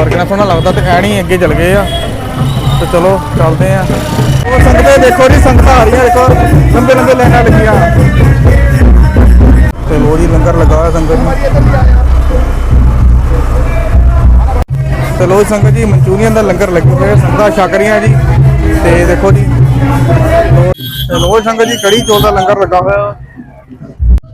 ਦਰਬਾਰ ਕਿੰਨਾ ਸੋਹਣਾ ਲੱਗਦਾ ਤੇ ਐਣੀ ਅੱਗੇ ਚਲ ਗਏ ਆ। ਤੇ ਚਲੋ, ਚੱਲਦੇ ਆ। ਉਹ ਸੰਗਤਾਂ ਦੇਖੋ ਜੀ, ਸੰਗਤਾਂ ਆ ਰਹੀਆਂ ਦੇਖੋ। ਲੰਬੇ ਲੰਬੇ ਲਾਈਨਾਂ ਲੱਗੀਆਂ। ਤੇ ਲੋ ਜੀ, ਲੰਗਰ ਲੱਗਾ ਸੰਗਤ ਨੂੰ। ਤੇ ਲੋ ਸੰਗਤ ਜੀ, ਮਨਚੂਰੀਅਨ ਦਾ ਲੰਗਰ ਲੱਗੇ ਹੋਏ ਸੰਗਤਾਂ ਛਕ ਰਹੀਆਂ ਜੀ। ਤੇ ਦੇਖੋ ਜੀ। ਲੋ- ਤੇ ਲੋ ਸੰਗਤ ਜੀ, ਕੜੀ ਚੋਲ ਦਾ ਲੰਗਰ ਲੱਗਾ ਹੋਇਆ।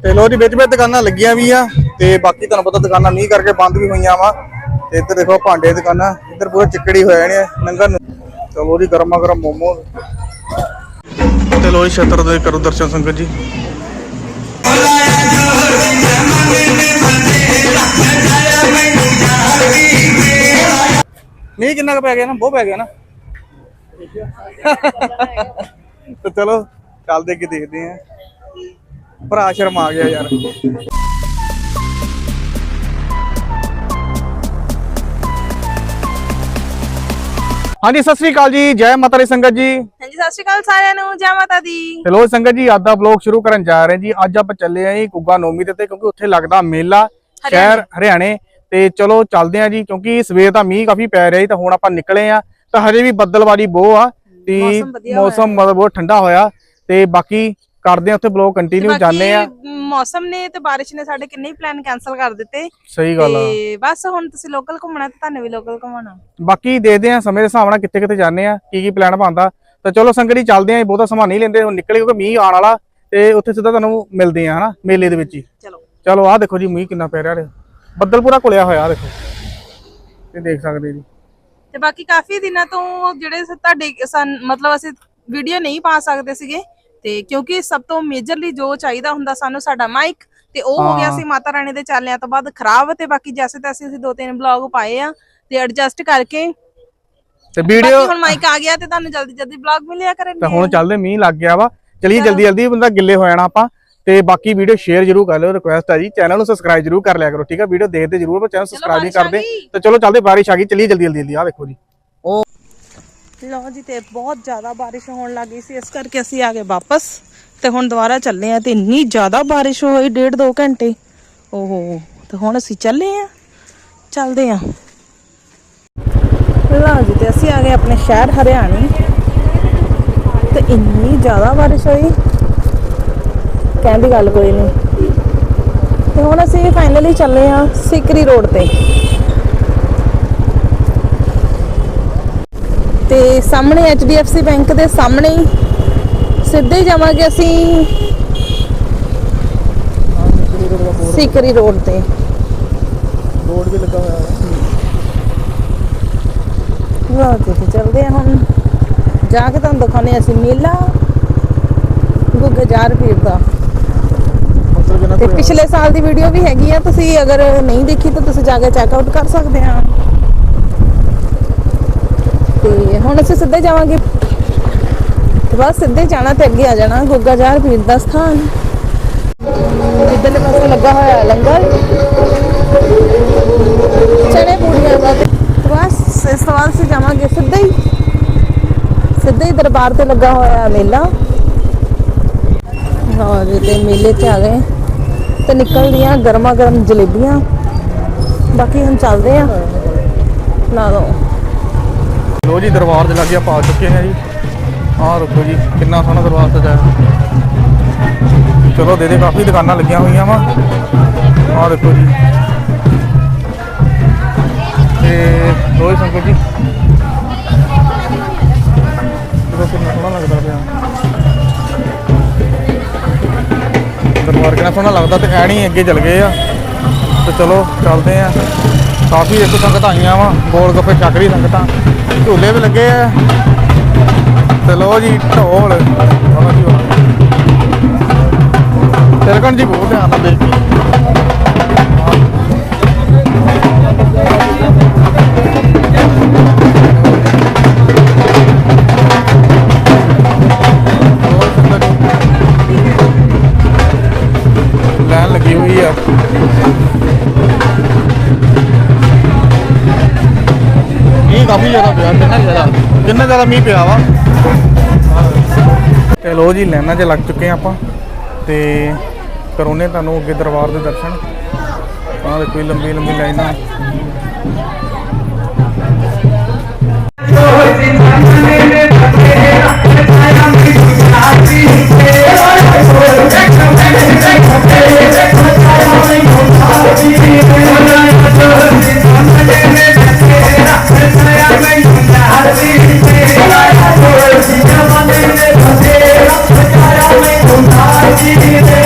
ਤੇ ਲੋ ਜੀ, ਵਿੱਚ ਵਿੱਚ ਦੁਕਾਨਾਂ ਲੱਗੀਆਂ ਵੀ ਆ। ਤੇ ਬਾਕੀ ਤੁਹਾਨੂੰ ਪਤਾ ਦੁਕਾਨਾਂ ਮੀਂਹ ਕਰਕੇ ਬੰਦ ਵੀ ਹੋਈਆਂ ਵਾ। ਤੇ ਇੱਧਰ ਦੇਖੋ ਭਾਂਡੇ ਦੀ ਦੁਕਾਨਾਂ, ਇੱਧਰ ਪੂਰਾ ਚਿੱਕੜੀ ਹੋਇਆ ਨੇ ਲੰਗਰ ਚਲੋ ਜੀ ਗਰਮਾ ਗਰਮ ਮੋਮੋ। ਤੇ ਲੋ ਛਤਰ ਦੇ ਕਰੋ ਦਰਸ਼ਨ ਸੰਗਤ ਜੀ। ਮੀਂਹ ਕਿੰਨਾ ਕੁ ਪੈ ਗਿਆ ਨਾ? ਬਹੁਤ ਪੈ ਗਿਆ ਨਾ? ਤੇ ਚਲੋ, ਚੱਲਦੇ ਅੱਗੇ ਦੇਖਦੇ ਆਂ ਭਰਾ ਸ਼ਰਮ ਆ ਗਿਆ ਯਾਰ। ਹਾਂਜੀ ਸਤਿ ਸ੍ਰੀ ਅਕਾਲ ਜੀ। ਜੈ ਮਾਤਾ ਦੀ ਸੰਗਤ ਜੀ। ਹਾਂਜੀ ਸਤਿ ਸ਼੍ਰੀ ਅਕਾਲ ਸਾਰਿਆਂ ਨੂੰ। ਜੈ ਮਾਤਾ ਦੀ। ਹੈਲੋ ਸੰਗਤ ਜੀ ਅੱਜ ਦਾ ਵਲੌਗ ਸ਼ੁਰੂ ਕਰਨ ਜਾ ਰਹੇ ਹਾਂ ਜੀ। ਅੱਜ ਆਪਾਂ ਚੱਲੇ ਆਂ ਜੀ ਕੁੱਗਾ ਨੋਮੀ ਦੇ ਤੇ ਕਿਉਂਕਿ ਉੱਥੇ ਲੱਗਦਾ ਮੇਲਾ ਸ਼ਹਿਰ ਹਰਿਆਣੇ। ਤੇ ਚਲੋ ਚੱਲਦੇ ਆਂ ਜੀ ਕਿਉਂਕਿ ਸਵੇਰ ਦਾ ਮੀਂਹ ਕਾਫੀ ਪੈ ਰਿਹਾ ਸੀ ਤਾਂ ਹੁਣ ਆਪਾਂ ਨਿਕਲੇ ਆਂ ਤਾਂ ਹਜੇ ਵੀ ਬੱਦਲਵਾਰੀ ਬਹੁਤ ਆ ਤੇ ਮੌਸਮ ਮਤਲਬ ਬਹੁਤ ਠੰਡਾ ਹੋਇਆ। ਤੇ ਬਾਕੀ ਕਰਦੇ ਆਂ ਉੱਥੇ ਵਲੌਗ ਕੰਟੀਨਿਊ ਜਾਂਦੇ ਆ ਮੌਸਮ ਨੇ ਤੇ ਬਾਰਿਸ਼ ਨੇ ਸਾਡੇ ਕਿੰਨੇ ਹੀ ਪਲਾਨ ਕੈਨਸਲ ਕਰ ਦਿੱਤੇ। ਸਹੀ ਗੱਲ ਆ। ਤੇ ਬਸ ਹੁਣ ਤੁਸੀਂ ਲੋਕਲ ਘੁੰਮਣਾ ਤੇ ਤੁਹਾਨੂੰ ਵੀ ਲੋਕਲ ਘੁੰਮਾਉਣਾ। ਬਾਕੀ ਦੇਖਦੇ ਆਂ ਸਮੇਂ ਦੇ ਹਿਸਾਬ ਨਾਲ ਕਿੱਥੇ ਕਿੱਥੇ ਜਾਂਦੇ ਆ ਕੀ ਕੀ ਪਲਾਨ ਬਣਦਾ। ਤਾਂ ਚਲੋ ਸੰਗਤ ਜੀ ਚੱਲਦੇ ਆਂ ਬਹੁਤਾ ਸਮਾਂ ਨਹੀਂ ਲੈਂਦੇ ਹੁਣ ਨਿਕਲੇ ਕਿਉਂਕਿ ਮੀਂਹ ਆਉਣ ਵਾਲਾ ਤੇ ਉੱਥੇ ਸਿੱਧਾ ਤੁਹਾਨੂੰ ਮਿਲਦੇ ਆ ਹਨਾ ਮੇਲੇ ਦੇ ਵਿੱਚ ਹੀ। ਚਲੋ। ਚਲੋ ਆਹ ਦੇਖੋ ਜੀ ਮੀਂਹ ਕਿੰਨਾ ਪੈ ਰਿਹਾ ਰੇ ਬੱਦਲ ਪੂਰਾ ਕੁਲਿਆ ਹੋਇਆ ਦੇਖੋ। ਇਹ ਦੇਖ ਸਕਦੇ ਜੀ। ਤੇ ਬਾਕੀ ਕਾਫੀ ਦਿਨਾਂ ਤੋਂ ਜਿਹੜੇ ਤੁਹਾਡੇ ਮਤਲਬ ਅਸੀਂ ਵੀਡੀਓ ਨਹੀਂ ਪਾ ਸਕਦੇ ਸੀਗੇ ਤੇ ਕਿਉਂਕਿ ਸਭ ਤੋਂ ਮੇਜਰਲੀ ਜੋ ਚਾਹੀਦਾ ਹੁੰਦਾ ਸਾਨੂੰ ਸਾਡਾ ਮਾਈਕ ਤੇ ਉਹ ਹੋ ਗਿਆ। ਸੀ ਮਾਤਾ ਰਾਣੀ ਦੇ ਚਾਲਿਆਂ ਤੋਂ ਬਾਅਦ ਖਰਾਬ ਤੇ ਬਾਕੀ ਜੈਸੇ ਤੈਸੇ ਅਸੀਂ ਦੋ ਤਿੰਨ ਬਲੌਗ ਪਾਏ ਆ ਤੇ ਐਡਜਸਟ ਕਰਕੇ। ਤੇ ਵੀਡੀਓ ਹੁਣ ਮਾਈਕ ਆ ਗਿਆ ਤੇ ਤੁਹਾਨੂੰ ਜਲਦੀ ਜਲਦੀ ਬਲੌਗ ਮਿਲਿਆ ਕਰਨਗੇ। ਤਾਂ ਹੁਣ ਚੱਲਦੇ ਮੀਂਹ ਲੱਗ ਗਿਆ ਵਾ। ਚਲਿਏ ਜਲਦੀ ਜਲਦੀ ਬੰਦਾ ਗਿੱਲੇ ਹੋ ਜਾਣਾ ਆਪਾਂ। ਤੇ ਬਾਕੀ ਵੀਡੀਓ ਸ਼ੇਅਰ ਜਰੂਰ ਕਰ ਲਿਓ ਰਿਕੁਐਸਟ ਹੈ ਜੀ। ਚੈਨਲ ਨੂੰ ਸਬਸਕ੍ਰਾਈਬ ਜਰੂਰ ਕਰ ਲਿਆ ਕਰੋ ਠੀਕ ਹੈ ਵੀਡੀਓ ਦੇਖਦੇ ਜਰੂਰ ਪਰ ਚੈਨਲ ਸਬਸਕ੍ਰਾਈਬ ਨਹੀਂ ਆ ਕਰਦੇ। ਤਾਂ ਚਲੋ ਚੱਲਦੇ ਬਾਰਿਸ਼ ਆ ਗਈ। ਚਲਿਏ ਜਲਦੀ ਜਲਦੀ ਆਹ ਦੇਖੋ ਜੀ। ਲਓ ਜੀ, ਤੇ ਬਹੁਤ ਜ਼ਿਆਦਾ ਬਾਰਿਸ਼ ਹੋਣ ਲੱਗੀ ਸੀ, ਇਸ ਕਰਕੇ ਅਸੀਂ ਆ ਗਏ ਵਾਪਸ। ਤੇ ਹੁਣ ਦੁਬਾਰਾ ਚੱਲੇ ਆ ਤੇ ਇੰਨੀ ਜ਼ਿਆਦਾ ਬਾਰਿਸ਼ ਹੋਈ, ਡੇਢ ਦੋ ਘੰਟੇ। ਓਹੋ, ਤੇ ਹੁਣ ਅਸੀਂ ਚੱਲੇ ਆ ਚੱਲਦੇ ਆ ਲਓ ਜੀ, ਤੇ ਅਸੀਂ ਆ ਗਏ ਆਪਣੇ ਸ਼ਹਿਰ ਹਰਿਆਣੇ। ਤੇ ਇੰਨੀ ਜ਼ਿਆਦਾ ਬਾਰਿਸ਼ ਹੋਈ। ਕਹਿੰਦੀ ਗੱਲ ਕੋਈ ਨਹੀਂ। ਤੇ ਹੁਣ ਅਸੀਂ ਫਾਈਨਲੀ ਚੱਲੇ ਆ ਸਿਕਰੀ ਰੋਡ ਤੇ। ਤੇ ਸਾਹਮਣੇ HDFC ਬੈਂਕ ਦੇ ਸਾਹਮਣੇ ਹੀ ਸਿੱਧੇ ਹੀ ਜਾਵਾਂਗੇ ਅਸੀਂ ਸਿਕਰੀ ਰੋਡ ਤੇ। ਬੋਰਡ ਵੀ ਲੱਗਾ ਹੋਇਆ ਵਾਹ ਤੇ ਚੱਲਦੇ ਹਾਂ ਹੁਣ। ਜਾ ਕੇ ਤੁਹਾਨੂੰ ਦਿਖਾਉਂਦੇ ਹਾਂ ਅਸੀਂ ਮੇਲਾ ਗੁੱਗੇ ਜਾਰ ਪੀਰ ਦਾ। ਤੇ ਪਿਛਲੇ ਸਾਲ ਦੀ ਵੀਡੀਓ ਵੀ ਹੈਗੀ ਆ ਤੁਸੀਂ ਅਗਰ ਨਹੀਂ ਦੇਖੀ ਤਾਂ ਤੁਸੀਂ ਜਾ ਕੇ ਚੈੱਕ ਆਊਟ ਕਰ ਸਕਦੇ ਆ ਤੇ ਹੁਣ ਅਸੀਂ ਸਿੱਧੇ ਜਾਵਾਂਗੇ। ਤੇ ਬਸ ਸਿੱਧੇ ਜਾਣਾ ਤੇ ਅੱਗੇ ਆ ਜਾਣਾ ਗੁੱਗਾ ਜਾਰ ਪੀਰ ਦਾ ਸਥਾਨ। ਇੱਧਰਲੇ ਪਾਸੇ ਲੱਗਾ ਹੋਇਆ ਲੰਗਰ। ਚਣੇ ਪੂੜੀਆਂ ਦਾ ਬਸ ਇਸ ਤੋਂ ਬਾਅਦ ਜਾਵਾਂਗੇ ਸਿੱਧੇ ਹੀ। ਸਿੱਧੇ ਹੀ ਦਰਬਾਰ ਤੇ ਲੱਗਾ ਹੋਇਆ ਮੇਲਾ। ਹਾਂ ਜੀ, ਤੇ ਮੇਲੇ 'ਚ ਆ ਗਏ। ਤੇ ਨਿਕਲਦੀਆਂ ਗਰਮਾ ਗਰਮ ਜਲੇਬੀਆਂ। ਬਾਕੀ ਹੁਣ ਚੱਲਦੇ ਆ ਲਾ ਦੋ ਲੋ ਜੀ ਦਰਬਾਰ ਦੇ ਲਾਗੇ ਆਪਾਂ ਆ ਚੁੱਕੇ ਹਾਂ ਜੀ। ਆਹ ਰੁਕੋ ਜੀ, ਕਿੰਨਾ ਸੋਹਣਾ ਦਰਬਾਰ ਸਜਾਇਆ। ਚਲੋ ਦੇ ਦੇ, ਕਾਫੀ ਦੁਕਾਨਾਂ ਲੱਗੀਆਂ ਹੋਈਆਂ ਵਾ। ਆਹ ਦੇਖੋ ਜੀ। ਤੇ ਲੋ ਜੀ ਸੰਕੋ ਜੀ। ਦੇਖੋ ਕਿੰਨਾ ਸੋਹਣਾ ਲੱਗਦਾ ਪਿਆ। ਦਰਬਾਰ ਕਿੰਨਾ ਸੋਹਣਾ ਲੱਗਦਾ ਤੇ ਐਣੀ ਅੱਗੇ ਚੱਲ ਗਏ ਆ। ਤੇ ਚਲੋ ਚੱਲਦੇ ਆ। ਕਾਫੀ ਇੱਕ ਸੰਗਤਾਂ ਆਈਆਂ ਵਾ, ਗੋਲ ਗੱਪੇ ਚੱਕਰੀ ਸੰਗਤਾਂ। ਝੂਲੇ ਵੀ ਲੱਗੇ ਆ। ਤੇ ਲੋ ਜੀ, ਢੋਲ। ਵਾਹ ਜੀ ਤਿਲਕਣ ਜੀ ਬਹੁਤ ਧਿਆਨ ਨਾਲ ਦੇਖ। ਕਾਫੀ ਜ਼ਿਆਦਾ ਪਿਆ, ਕਿੰਨਾ ਜ਼ਿਆਦਾ? ਕਿੰਨਾ ਜ਼ਿਆਦਾ ਮੀਂਹ ਪਿਆ ਵਾ? ਤੇ ਲੋ ਜੀ ਲੈਣਾ 'ਚ ਲੱਗ ਚੁੱਕੇ ਆਪਾਂ ਤੇ ਕਰੋਨੇ ਤੁਹਾਨੂੰ ਅੱਗੇ ਦਰਬਾਰ ਦੇ ਦਰਸ਼ਨ। ਆਹ ਕੋਈ ਲੰਬੀ ਲੰਬੀ ਲਾਈਨਾਂ। Thank you.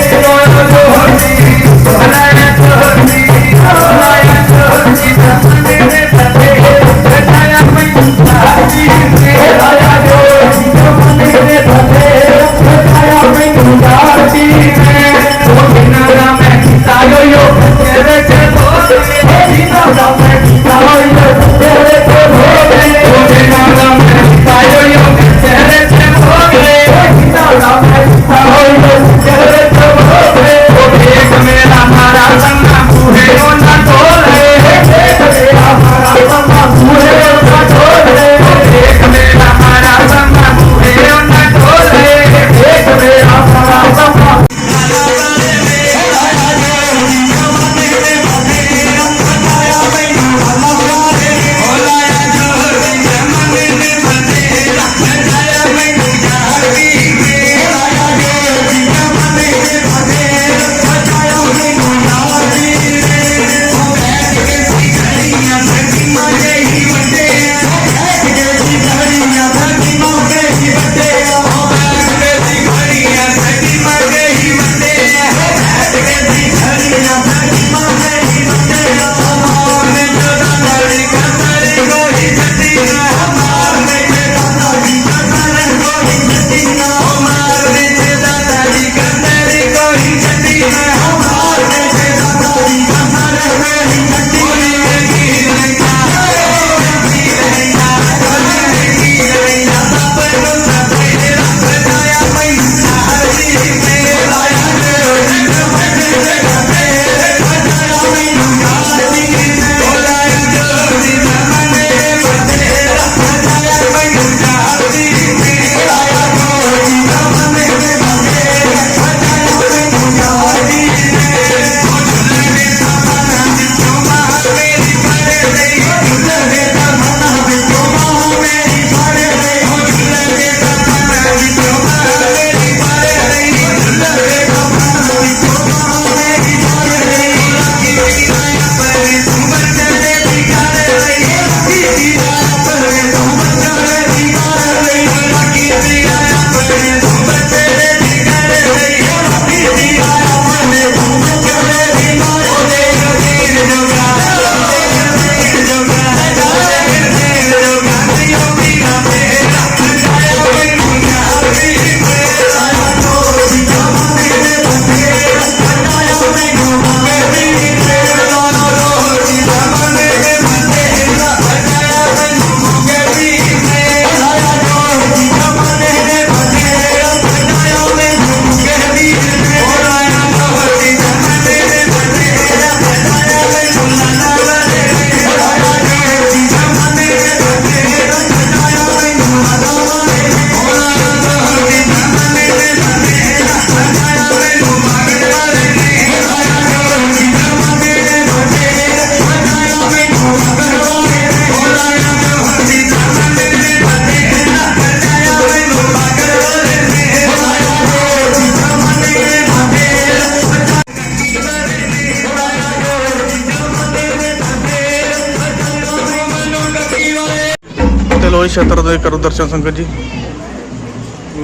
ਜੀ ਛਤਰ ਦੇ ਕਰੋ ਦਰਸ਼ਨ ਸੰਗਤ ਜੀ।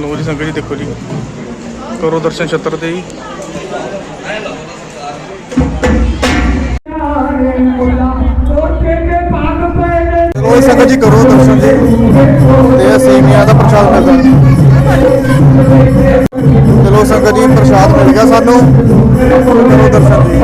ਲੋ ਜੀ ਸੰਗਤ ਜੀ ਦੇਖੋ ਜੀ। ਕਰੋ ਦਰਸ਼ਨ ਛਤਰ ਦੇ ਜੀ। ਲੋ ਸੰਗਤ ਜੀ ਕਰੋ ਦਰਸ਼ਨ ਜੀ ਤੇ ਅਸੀਂ ਮੀਆਂ ਦਾ ਪ੍ਰਸ਼ਾਦ ਮਿਲਦਾ ਚਲੋ ਸੰਗਤ ਜੀ, ਪ੍ਰਸ਼ਾਦ ਮਿਲ ਗਿਆ ਸਾਨੂੰ। ਕਰੋ ਦਰਸ਼ਨ ਜੀ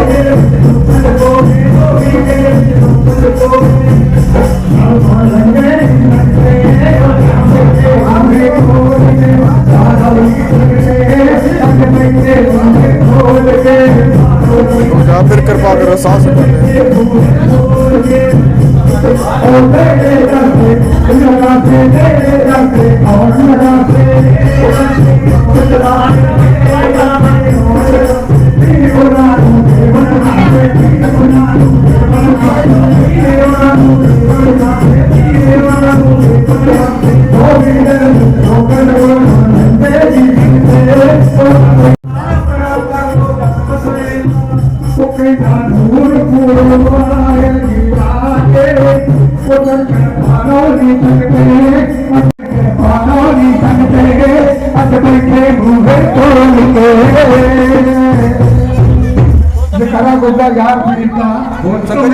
ਜਾਂ ਫਿਰ ਕਿਰਪਾ ਕਰੋ ਸਾਹ ਸੰਗਤ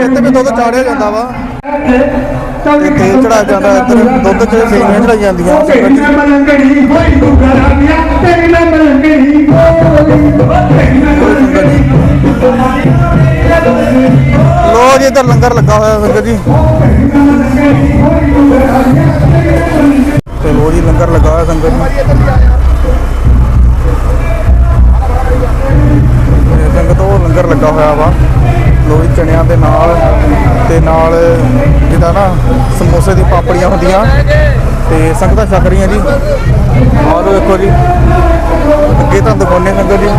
ਇੱਥੇ ਵੀ ਦੁੱਧ ਚਾੜਿਆ ਜਾਂਦਾ ਵਾ। ਤੇ ਤੇਲ ਚੜਾਇਆ ਜਾਂਦਾ, ਇੱਧਰ ਦੁੱਧ ਚ ਸੇਵੀਆਂ ਚੜਾਈ ਜਾਂਦੀਆਂ। ਤੇਰੀ ਜੀ ਨਾ ਮਲੰਗੜੀ ਹੋਈ ਤੂੰ ਤੇਰੀ ਨਾ ਮਲੰਗੜੀ ਲੋ ਜੀ, ਇੱਧਰ ਲੰਗਰ ਲੱਗਾ ਹੋਇਆ ਸੰਗਤ ਜੀ। ਤੇ ਲੋ ਜੀ, ਲੰਗਰ ਲੱਗਾ ਹੋਇਆ ਸੰਗਤ ਜੀ। ਸੰਗਤ, ਉਹ ਲੰਗਰ ਲੱਗਾ ਹੋਇਆ ਵਾ। ਲੋ ਜੀ ਚਣਿਆਂ ਦੇ ਨਾਲ ਤੇ ਨਾਲ ਜਿਹਦਾ ਨਾ ਸਮੋਸੇ ਦੀ ਪਾਪੜੀਆਂ ਹੁੰਦੀਆਂ ਤੇ ਸੰਗਤਾਂ ਛਕ ਰਹੀਆਂ ਜੀ। ਆਹ ਲੋ ਦੇਖੋ ਜੀ। ਅੱਗੇ ਤਾਂ ਦਿਖਾਉਣੇ ਸੰਗਤ ਜੀ।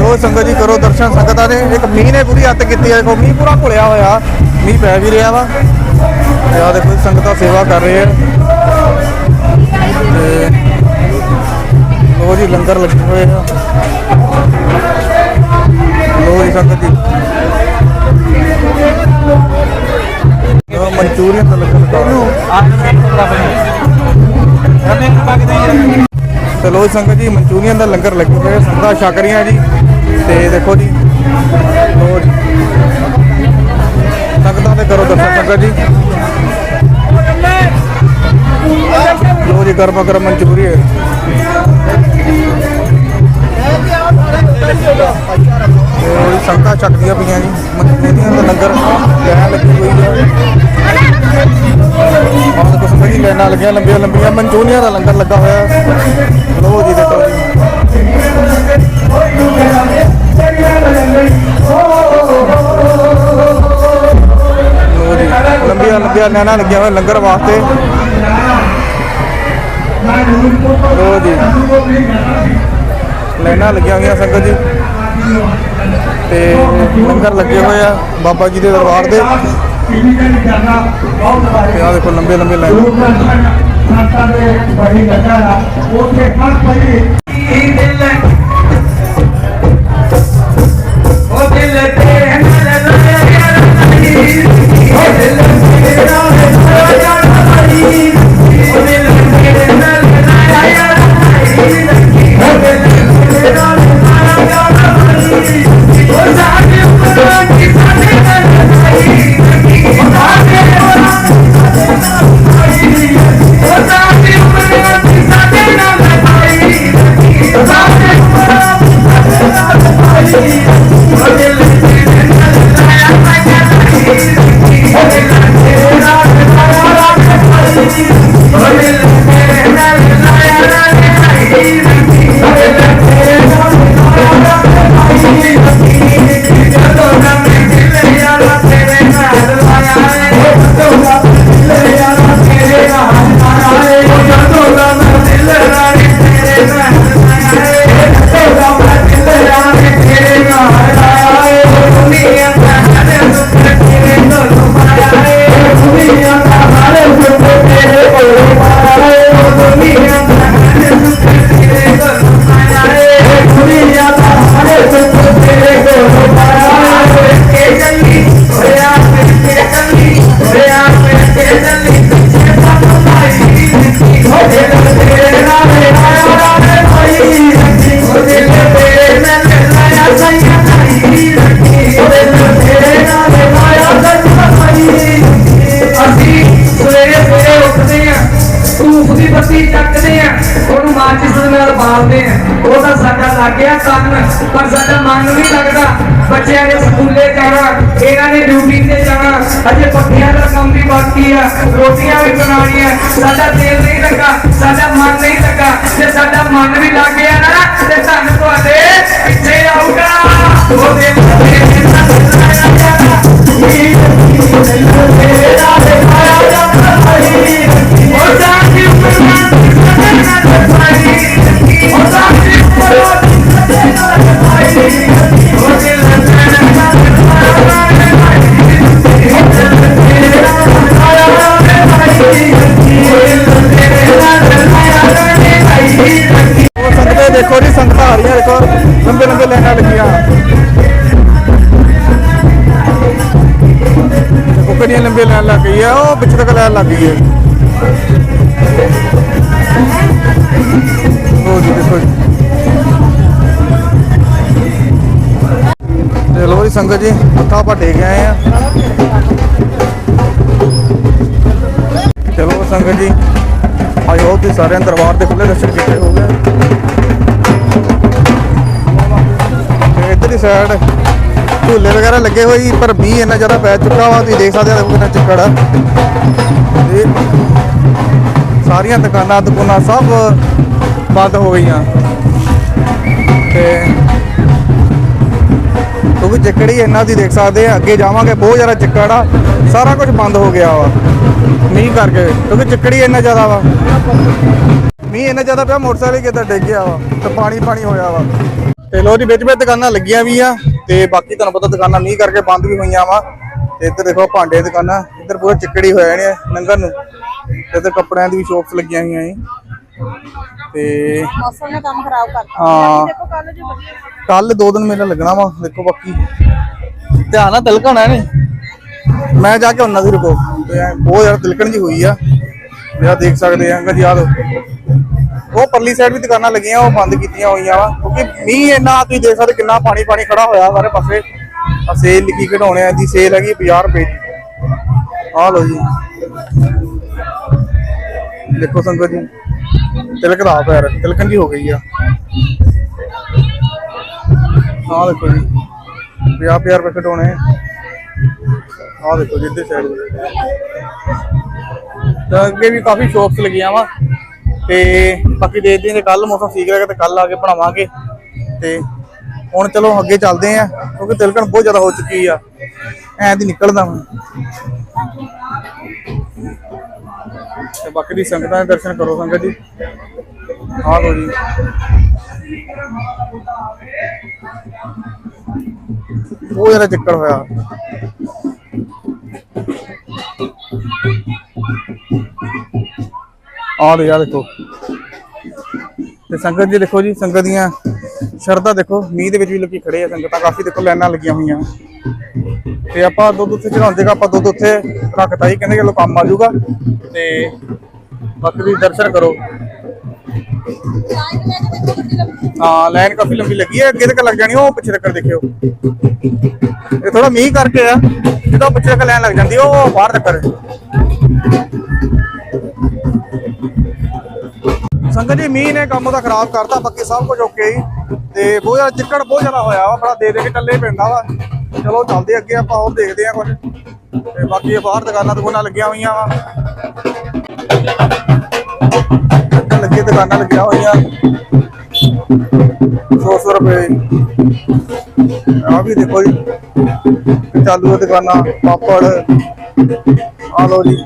ਉਹ ਸੰਗਤ ਜੀ, ਕਰੋ ਦਰਸ਼ਨ। ਸੰਗਤਾਂ ਨੇ ਇੱਕ ਮੀਂਹ ਨੇ ਪੂਰੀ ਹੱਤ ਕੀਤੀ ਹੈ ਦੇਖੋ, ਮੀਂਹ ਪੂਰਾ ਘੁਲਿਆ ਹੋਇਆ। ਮੀਂਹ ਪੈ ਵੀ ਰਿਹਾ ਵਾ। ਤੇ ਆ ਦੇਖੋ ਜੀ, ਸੰਗਤਾਂ ਸੇਵਾ ਕਰ ਰਹੇ ਆ ਤੇ ਲੋ ਜੀ, ਲੰਗਰ ਲੱਗੇ ਹੋਏ ਆ। ਸੰਗਤ ਜੀ। ਮਨਚੂਰੀਅਨ ਦਾ ਲੰਗਰ ਲੱਗਾ ਤੇ ਲੋ ਸੰਗਤ ਜੀ, ਮਨਚੂਰੀਅਨ ਦਾ ਲੰਗਰ ਲੱਗੇ ਹੋਏ ਸੰਗਤਾਂ ਛਕ ਰਹੀਆਂ ਜੀ। ਤੇ ਦੇਖੋ ਜੀ ਲੋ ਜੀ। ਸੰਗਤਾਂ ਦੇ ਕਰੋ ਦਰਸ਼ਨ, ਸੰਗਤ ਜੀ। ਲੋ ਜੀ ਗਰਮਾ ਗਰਮ ਮਨਚੂਰੀਅਨ। ਸੰਗਤਾਂ ਛਕਦੀਆਂ ਪਈਆਂ ਜੀ। ਮਨਚੂਰੀਅਨ ਦਾ ਲੰਗਰ ਲੈਣ ਲੱਗੀ ਹੋਈ ਹੈ ਬਹੁਤ ਦੇਖੋ ਸੰਗਤ ਲੈਣਾ ਲੱਗੀਆਂ, ਲੰਬੀਆਂ ਲੰਬੀਆਂ। ਮਨਚੂਰੀਅਨ ਦਾ ਲੰਗਰ ਲੱਗਾ ਹੋਇਆ। ਲੋ ਜੀ, ਦੇਖੋ ਜੀ। ਜੀ, ਲੰਬੀਆਂ ਲੰਬੀਆਂ ਲੈਣਾ ਲੱਗੀਆਂ ਹੋਈਆਂ ਲੰਗਰ ਵਾਸਤੇ। ਲੋ ਜੀ। ਲੈਣਾ ਲੱਗੀਆਂ ਹੋਈਆਂ ਸੰਗਤ ਜੀ। ਤੇ ਲੰਗਰ ਲੱਗੇ ਹੋਏ ਆ ਬਾਬਾ ਜੀ ਦੇ ਦਰਬਾਰ ਦੇ। ਤੇ ਆ ਦੇਖੋ ਲੰਬੇ ਲੰਬੇ ਲਾਈਨ। ਸਾਤਾ ਦੇ ਬੜੀ ਲੱਗਾ ਉੱਥੇ ਹਰ ਪਈ ਇਹ ਦਿਲ ਉਹ ਦਿਲ ਉਹ ਪਿੱਛੇ ਲੱਗ ਗਈ ਹੈ ਉਹ ਜੀ ਦੇਖੋ ਤੇ ਲੋ ਜੀ ਸੰਗਤ ਜੀ, ਮੱਥਾ ਆਪਾਂ ਟੇਕ ਆਏ ਆ। ਚਲੋ ਸੰਗਤ ਜੀ, ਆਈ ਹੋਪ ਤੁਸੀਂ ਸਾਰਿਆਂ ਦਰਬਾਰ ਦੇ ਖੁੱਲੇ ਦਰਸ਼ਨ ਕੀਤੇ ਹੋਗੇ ਤੇ ਇੱਧਰ ਦੀ ਸਾਈਡ ਝੂਲੇ ਵਗੈਰਾ ਲੱਗੇ ਹੋਏ ਸੀ, ਪਰ ਮੀਂਹ ਇੰਨਾ ਜ਼ਿਆਦਾ ਪੈ ਚੁੱਕਾ ਵਾ ਤੁਸੀਂ ਦੇਖ ਸਕਦੇ ਹੋ ਕਿੰਨਾ ਚਿੱਕੜ ਆ। ਤੇ ਸਾਰੀਆਂ ਦੁਕਾਨਾਂ ਦੁਕਾਨਾਂ ਸਭ ਬੰਦ ਹੋ ਗਈਆਂ। ਤੇ ਕਿਉਂਕਿ ਚਿੱਕੜ ਹੀ ਇੰਨਾ ਤੁਸੀਂ ਦੇਖ ਸਕਦੇ ਆ ਅੱਗੇ ਜਾਵਾਂਗੇ ਬਹੁਤ ਜ਼ਿਆਦਾ ਚਿੱਕੜ ਆ ਸਾਰਾ ਕੁਝ ਬੰਦ ਹੋ ਗਿਆ ਵਾ ਮੀਂਹ ਕਰਕੇ ਕਿਉਂਕਿ ਚਿੱਕੜ ਹੀ ਇੰਨਾ ਜ਼ਿਆਦਾ ਵਾ। ਮੀਂਹ ਇੰਨਾ ਜ਼ਿਆਦਾ ਪਿਆ ਮੋਟਰਸਾਈਕਲ ਕਿਤੇ ਡਿੱਗ ਗਿਆ ਵਾ ਤੇ ਪਾਣੀ ਪਾਣੀ ਹੋਇਆ ਵਾ। ਤੇ ਲੋ ਜੀ ਵਿੱਚ ਵਿੱਚ ਦੁਕਾਨਾਂ ਲੱਗੀਆਂ ਵੀ ਆ। ਤੇ ਬਾਕੀ ਤੁਹਾਨੂੰ ਪਤਾ ਦੁਕਾਨਾਂ ਮੀਂਹ ਕਰਕੇ ਬੰਦ ਵੀ ਹੋਈਆਂ ਵਾ ਤੇ ਇੱਧਰ ਦੇਖੋ ਭਾਂਡੇ ਦੁਕਾਨਾਂ ਇੱਧਰ ਪੂਰਾ ਚਿੱਕੜੀ ਹੋਇਆ ਨੇ ਲੰਗਰ ਨੂੰ। ਤੇ ਇੱਧਰ ਕੱਪੜਿਆਂ ਦੀ ਵੀ ਸ਼ੋਪਸ ਲੱਗੀਆਂ ਹੋਈਆਂ ਏ ਤੇ ਮੌਸਮ ਨੇ ਕੰਮ ਖਰਾਬ ਕਰਤਾ। ਹਾਂ। ਦੇਖੋ ਕੱਲ ਜੀ ਵਧੀਆ ਕੱਲ ਦੋ ਦਿਨ ਮੇਲਾ ਲੱਗਣਾ ਵਾ ਦੇਖੋ ਬਾਕੀ। ਧਿਆਨ ਨਾਲ ਤਿਲਕਣਾ ਨੇ ਮੈਂ ਜਾ ਕੇ ਉਹਨਾਂ ਦੀ ਰੁਕੋ। ਤੇ ਬਹੁਤ ਜ਼ਿਆਦਾ ਤਿਲਕਣ ਜੀ ਹੋਈ ਆ। ਜਿਹੜਾ ਦੇਖ ਸਕਦੇ ਆ ਅੰਗਦ ਯਾਦ ਉਹ ਪਰਲੀ ਸਾਈਡ ਵੀ ਦੁਕਾਨਾਂ ਲੱਗੀਆਂ, ਉਹ ਬੰਦ ਕੀਤੀਆਂ ਹੋਈਆਂ ਵਾ, ਕਿਉਂਕਿ ਮੀਂਹ ਇੰਨਾ, ਤੁਸੀਂ ਦੇਖ ਸਕਦੇ ਕਿੰਨਾ ਪਾਣੀ ਪਾਣੀ ਖੜਾ ਹੋਇਆ ਸਾਰੇ ਪਾਸੇ। ਆ ਸੇਲ ਲਿਖੀ ਘਟਾਉਣੇ ਦੀ ਸੇਲ ਹੈਗੀ 50 ਰੁਪਏ ਦੀ। ਆਹ ਲਓ ਜੀ। ਦੇਖੋ ਸੰਗਤ ਜੀ ਤਿਲਕਦਾ ਪੈਰ ਤਿਲਕਣ ਜੀ ਹੋ ਗਈ ਆ। ਆਹ ਦੇਖੋ ਜੀ 50 50 ਰੁਪਏ ਘਟਾਉਣੇ ਆ ਦੇਖੋ ਜੀ ਸਾਈਡ ਤਾਂ। ਅੱਗੇ ਵੀ ਕਾਫੀ ਸ਼ੌਪਸ ਲੱਗੀਆਂ ਵਾ। ਤੇ ਬਾਕੀ ਦੇਖਦੇ ਹਾਂ ਕੱਲ ਮੌਸਮ ਠੀਕ ਰਹੇਗਾ ਤੇ ਕੱਲ ਆ ਕੇ ਬਣਾਵਾਂਗੇ। ਤੇ ਹੁਣ ਚਲੋ ਅੱਗੇ ਚੱਲਦੇ ਆ ਕਿਉਂਕਿ ਤਿਲਕਣ ਬਹੁਤ ਜ਼ਿਆਦਾ ਹੋ ਚੁੱਕੀ ਆ। ਐਂ ਦੀ ਨਿਕਲਦਾ ਹੁਣ। ਤੇ ਬਾਕੀ ਦੀ ਸੰਗਤਾਂ ਦੇ ਦਰਸ਼ਨ ਕਰੋ ਸੰਗਤ ਜੀ। ਆਹ ਲੋ ਜੀ। ਉਹ ਜਿਹੜਾ ਚੱਕਰ ਹੋਇਆ। ਆਹ ਦੇ ਆ ਦੇਖੋ। ਤੇ ਸੰਗਤ ਜੀ ਦੇਖੋ ਜੀ, ਸੰਗਤ ਦੀਆਂ ਸ਼ਰਧਾ ਦੇਖੋ, ਮੀਂਹ ਦੇ ਵਿੱਚ ਵੀ ਲੋਕੀ ਖੜੇ ਆ, ਸੰਗਤਾਂ ਕਾਫੀ ਦੇਖੋ ਲਾਈਨਾਂ ਲੱਗੀਆਂ ਹੋਈਆਂ। ਤੇ ਆਪਾਂ ਦੁੱਧ ਉੱਥੇ ਚੜਾਉਂਦੇ ਗਾ ਆਪਾਂ ਦੁੱਧ ਉੱਥੇ ਰੱਖਤਾ ਹੀ ਕਹਿੰਦੇ ਕਿ ਲੋ ਕੰਮ ਆ ਜਾਊਗਾ। ਤੇ ਬਾਕੀ ਦੀ ਦਰਸ਼ਨ ਕਰੋ। ਹਾਂ, ਲਾਈਨ ਕਾਫੀ ਲੰਬੀ ਲੱਗੀ ਹੈ, ਅੱਗੇ ਤੱਕ ਲੱਗ ਜਾਣੀ, ਉਹ ਪਿੱਛੇ ਤੱਕ ਦੇਖਿਓ। ਇਹ ਥੋੜਾ ਮੀਂਹ ਕਰਕੇ ਆ, ਜਦੋਂ ਪਿੱਛੇ ਤੱਕ ਲਾਈਨ ਲੱਗ ਜਾਂਦੀ, ਉਹ ਬਾਹਰ ਤੱਕ ਸੰਗਤ ਜੀ, ਮੀਂਹ ਨੇ ਕੰਮ ਦਾ ਖਰਾਬ ਕਰਤਾ, ਬਾਕੀ ਸਭ ਕੁਝ ਓਕੇ ਹੀ ਤੇ ਬਹੁਤ ਜ਼ਿਆਦਾ ਚਿੱਕੜ ਬਹੁਤ ਜ਼ਿਆਦਾ ਹੋਇਆ ਵਾ, ਬੜਾ ਦੇ ਦੇ ਕੇ ਟੱਲੇ ਪੈਂਦਾ ਵਾ। ਚਲੋ ਚੱਲਦੇ ਅੱਗੇ, ਆਪਾਂ ਹੋਰ ਦੇਖਦੇ ਆ ਕੁਝ। ਤੇ ਬਾਕੀ ਬਾਹਰ ਦੁਕਾਨਾਂ ਦੁਕਾਨਾਂ ਲੱਗੀਆਂ ਹੋਈਆਂ ਵਾ। ਲੱਗੇ, ਦੁਕਾਨਾਂ ਲੱਗੀਆਂ ਹੋਈਆਂ। 100 ਰੁਪਏ। ਆ ਵੀ ਦੇਖੋ ਜੀ। ਚਾਲੂ ਹੈ ਦੁਕਾਨਾਂ, ਪਾਪੜ। ਆ ਲੋ ਜੀ।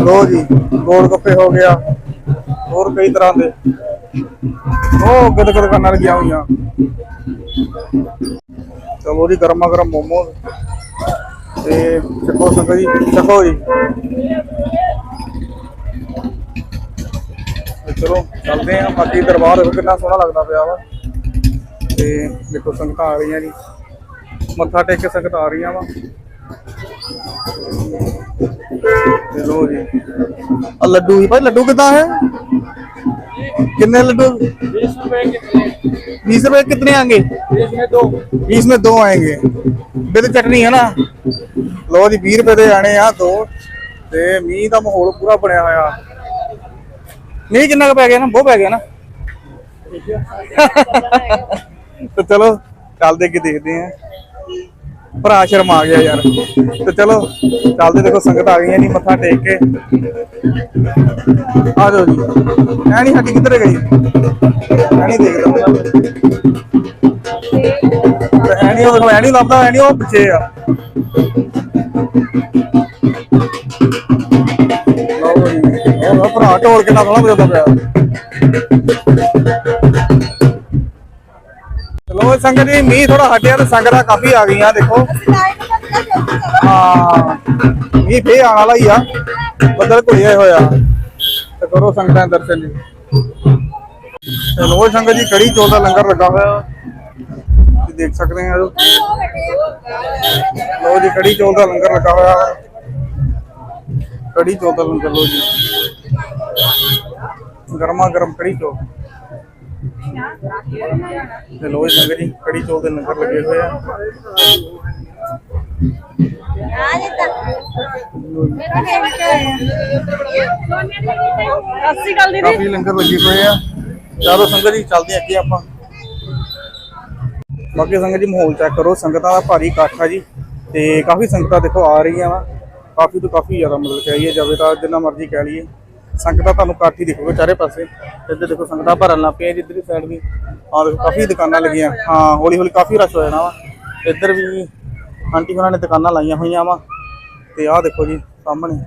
ਲੋ ਜੀ, ਗੋਲ ਗੱਪੇ ਹੋ ਗਿਆ। ਹੋਰ ਕਈ ਤਰ੍ਹਾਂ ਦੇ। ਉਹ ਗਦ ਗਦ ਦੁਕਾਨਾਂ ਲੱਗੀਆਂ ਹੋਈਆਂ ਚਲੋ ਜੀ ਗਰਮਾ ਗਰਮ ਮੋਮੋ। ਤੇ ਚੱਕੋ ਸੰਗਤ ਜੀ, ਚੱਕੋ ਜੀ। ਚਲੋ ਚੱਲਦੇ ਆ ਬਾਕੀ ਦਰਬਾਰ ਦੇਖੋ ਕਿੰਨਾ ਸੋਹਣਾ ਲੱਗਦਾ ਪਿਆ ਵਾ। ਤੇ ਦੇਖੋ ਸੰਗਤਾਂ ਆ ਰਹੀਆਂ ਜੀ। ਮੱਥਾ ਟੇਕ ਕੇ ਸੰਗਤ ਆ ਰਹੀਆਂ ਵਾ। ਤੇ ਜੀ। ਆ ਲੱਡੂ ਹੀ ਭਾਈ, ਲੱਡੂ ਕਿਦਾਂ ਹੈ? कितने लड्डू बीस रुपए कितने बीस रुपए कितने आएंगे बीस में दो बीस में दो आएंगे ਵਿਦ ਚਟਨੀ ਹੈ ਨਾ ਲੋ ਜੀ 20 ਰੁਪਏ ਦੇ ਆਣੇ ਆ ਦੋ ਤੇ ਮੀਂਹ ਦਾ ਮਾਹੌਲ ਪੂਰਾ ਬਣਿਆ ਹੋਇਆ ਮੀਂਹ ਕਿੰਨਾ ਕੁ ਪੈ ਗਿਆ ਨਾ ਬਹੁਤ ਪੈ ਗਿਆ ਨਾ ਤੇ ਚਲੋ ਚੱਲਦੇ ਅੱਗੇ ਦੇਖਦੇ ਆਂ ਭਰਾ ਸ਼ਰਮ ਆ ਗਿਆ ਯਾਰ। ਤੇ ਚਲੋ, ਚੱਲਦੇ ਦੇਖੋ, ਸੰਗਤ ਆ ਗਈਆਂ ਨਹੀਂ ਮੱਥਾ ਟੇਕ ਕੇ। ਆ ਜਾਓ ਜੀ। ਐ ਨਹੀਂ ਸਾਡੀ ਕਿੱਧਰ ਗਈ? ਐ ਨਹੀਂ ਦੇਖਦਾ ਐ ਨਹੀਂ ਉਹ, ਐ ਨਹੀਂ ਲੱਭਦਾ, ਐ ਨਹੀਂ ਉਹ ਪਿੱਛੇ ਆ। ਲਓ ਜੀ। ਉਹ ਭਰਾ ਢੋਲ ਕਿੰਨਾ ਸੋਹਣਾ ਵਜਾਉਂਦਾ ਪਿਆ। ਚਲੋ ਸੰਗਤ ਜੀ ਮੀਂਹ ਥੋੜਾ ਹਟਿਆ ਤੇ ਸੰਗਤਾਂ ਕਾਫੀ ਆ ਗਈਆਂ, ਦੇਖੋ। ਹਾਂ, ਮੀਂਹ ਫੇ ਆਉਣ ਵਾਲਾ ਹੀ ਆ। ਬੱਦਲ ਘੁਲਿਆ ਹੋਇਆ। ਤੇ ਕਰੋ ਸੰਗਤਾਂ ਦਰਸ਼ਨ ਜੀ। ਚਲੋ ਸੰਗਤ ਜੀ, ਕੜੀ ਚੌਲ ਦਾ ਲੰਗਰ ਲੱਗਾ ਹੋਇਆ। ਤੁਸੀਂ ਦੇਖ ਸਕਦੇ ਆ ਲੋ ਜੀ, ਕੜੀ ਚੌਲ ਦਾ ਲੰਗਰ ਲੱਗਾ ਹੋਇਆ। ਕੜੀ ਚੌਲ ਦਾ ਲੰਗਰ ਲੋ ਜੀ। ਗਰਮਾ ਗਰਮ ਕੜੀ ਚੌਲ। ਤੇ ਲੋ ਜੀ ਸੰਗਤ ਜੀ ਕੜੀ ਚੌਲ ਦੇ ਲੰਗਰ ਲੱਗੇ ਹੋਏ ਆ। ਸਤਿ ਸ਼੍ਰੀ ਅਕਾਲ ਕਾਫੀ ਲੰਗਰ ਲੱਗੇ ਹੋਏ ਆ। ਚਲੋ ਸੰਗਤ ਜੀ ਚੱਲਦੇ ਅੱਗੇ ਆਪਾਂ। ਬਾਕੀ ਸੰਗਤ ਜੀ ਮਾਹੌਲ ਚੈੱਕ ਕਰੋ। ਸੰਗਤਾਂ ਦਾ ਭਾਰੀ ਇਕੱਠ ਆ ਜੀ। ਤੇ ਕਾਫੀ ਸੰਗਤਾਂ ਦੇਖੋ ਆ ਰਹੀਆਂ ਵਾ। ਕਾਫੀ ਤੋਂ ਕਾਫੀ ਜ਼ਿਆਦਾ ਮਤਲਬ ਕਹੀਏ ਜਾਵੇ ਤਾਂ ਜਿੰਨਾ ਮਰਜ਼ੀ ਕਹਿ ਲਈਏ। ਸੰਗਤਾਂ ਤੁਹਾਨੂੰ ਇਕੱਠ ਹੀ ਦਿਖੂਗਾ ਚਾਰੇ ਪਾਸੇ। ਇੱਧਰ ਦੇਖੋ ਸੰਗਤਾਂ ਭਰਨ ਲੱਗ ਪਈਆਂ ਜਿੱਧਰ ਸਾਈਡ ਵੀ। ਆ ਦੇਖੋ, ਕਾਫੀ ਦੁਕਾਨਾਂ ਲੱਗੀਆਂ। ਹਾਂ ਹੌਲੀ ਹੌਲੀ ਕਾਫੀ ਰਸ਼ ਹੋ ਜਾਣਾ ਵਾ। ਇੱਧਰ ਵੀ ਆਂਟੀ ਉਹਨਾਂ ਨੇ ਦੁਕਾਨਾਂ ਲਾਈਆਂ ਹੋਈਆਂ ਵਾ। ਤੇ ਆਹ ਦੇਖੋ ਜੀ, ਸਾਹਮਣੇ।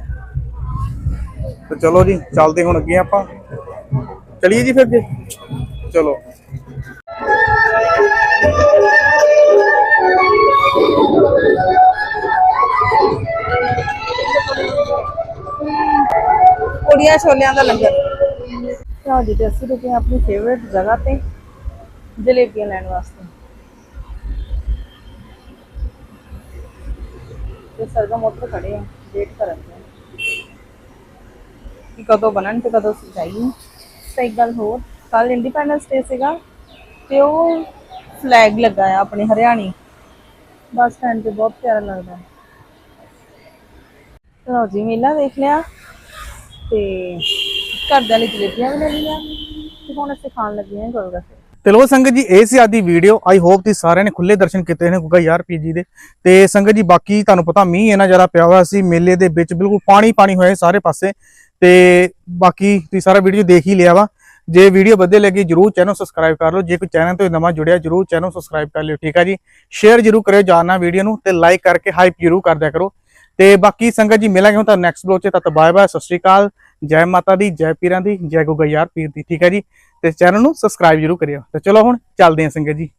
ਤੇ ਚਲੋ ਜੀ, ਚੱਲਦੇ ਹੁਣ ਅੱਗੇ ਆਪਾਂ। ਚਲਿਏ ਜੀ ਫਿਰ ਜੀ। ਚਲੋ। ਕੁੜੀਆਂ ਛੋਲਿਆਂ ਦਾ ਲੰਗਰ। ਲਓ ਜੀ, ਤੇ ਅਸੀਂ ਰੁਕੇ ਹਾਂ ਆਪਣੀ ਫੇਵਰਿਟ ਜਗ੍ਹਾ ਤੇ, ਜਲੇਬੀਆਂ ਲੈਣ ਵਾਸਤੇ। ਤੇ ਸਰਗਮ ਉੱਥੇ ਖੜੇ ਆ ਵੇਟ ਕਰਨ ਦੇ ਕਿ ਕਦੋਂ ਬਣਨ ਤੇ ਕਦੋਂ ਸਜਾਈਏ ਤੇ ਇੱਕ ਗੱਲ ਹੋਰ ਕੱਲ ਇੰਡੀਪੈਂਡੈਂਸ ਡੇ ਸੀਗਾ, ਤੇ ਉਹ ਫਲੈਗ ਲੱਗਾ ਆ ਆਪਣੇ ਹਰਿਆਣੀ। ਬੱਸ ਸਟੈਂਡ ਤੇ ਬਹੁਤ ਪਿਆਰਾ ਲੱਗਦਾ। ਲਓ ਜੀ, ਮੇਲਾ ਦੇਖ ਲਿਆ। ਤੇ ਘਰਦਿਆਂ ਲਈ ਜਲੇਬੀਆਂ ਵੀ ਲਈਆਂ ਤੇ ਹੁਣ ਅਸੀਂ ਖਾਣ ਲੱਗੇ ਹਾਂ ਗੋਲਗੱਪੇ। ਤੇ ਲੋ ਸੰਗਤ ਜੀ, ਇਹ ਸੀ ਆਦੀ ਵੀਡੀਓ ਆਈ ਹੋਪ ਤੁਸੀਂ ਸਾਰਿਆਂ ਨੇ ਖੁੱਲੇ ਦਰਸ਼ਨ ਕੀਤੇ ਨੇ ਗੁੱਗਾ ਯਾਰ ਪੀਜੀ ਦੇ। ਤੇ ਸੰਗਤ ਜੀ, ਬਾਕੀ ਤੁਹਾਨੂੰ ਪਤਾ ਮੀਂਹ ਇਹਨਾਂ ਜ਼ਿਆਦਾ ਪਿਆ ਹੋਇਆ ਸੀ, ਮੇਲੇ ਦੇ ਵਿੱਚ ਬਿਲਕੁਲ ਪਾਣੀ ਪਾਣੀ ਹੋਇਆ ਸੀ ਸਾਰੇ ਪਾਸੇ। ਤੇ ਬਾਕੀ ਤੁਸੀਂ ਸਾਰਾ ਵੀਡੀਓ ਦੇਖ ਹੀ ਲਿਆ ਵਾ। ਜੇ ਵੀਡੀਓ ਵਧੀਆ ਲੱਗੀ, ਜਰੂਰ ਚੈਨਲ ਸਬਸਕ੍ਰਾਈਬ ਕਰ ਲਓ। ਜੇ ਕੋਈ ਚੈਨਲ ਤੋਂ ਨਵਾਂ ਜੁੜਿਆ, ਜਰੂਰ ਚੈਨਲ ਸਬਸਕ੍ਰਾਈਬ ਕਰ ਲਿਓ, ਠੀਕ ਆ ਜੀ? ਸ਼ੇਅਰ ਜਰੂਰ ਕਰਿਓ ਜਾਨਣਾ ਵੀਡੀਓ ਨੂੰ ਤੇ ਲਾਈਕ ਕਰਕੇ ਹਾਈਪ ਜਰੂਰ ਕਰ ਕਰੋ। ਤੇ ਬਾਕੀ ਸੰਗਤ ਜੀ, ਮਿਲਾਂਗੇ ਹੁਣ ਤਾਂ ਨੈਕਸਟ ਬਲੌਗ 'ਚ, ਤਦ ਬਾਏ ਬਾਏ, ਸਤਿ ਸ਼੍ਰੀ ਅਕਾਲ, ਜੈ ਮਾਤਾ ਦੀ, ਜੈ ਪੀਰਾਂ ਦੀ, ਜੈ ਗੁੱਗਾ ਯਾਰ ਪੀਰ ਦੀ, ਠੀਕ ਹੈ ਜੀ? ਤੇ ਚੈਨਲ ਨੂੰ ਸਬਸਕ੍ਰਾਈਬ ਜਰੂਰ ਕਰਿਓ। ਤੇ ਚਲੋ ਹੁਣ, ਚੱਲਦੇ ਹਾਂ ਸੰਗਤ ਜੀ।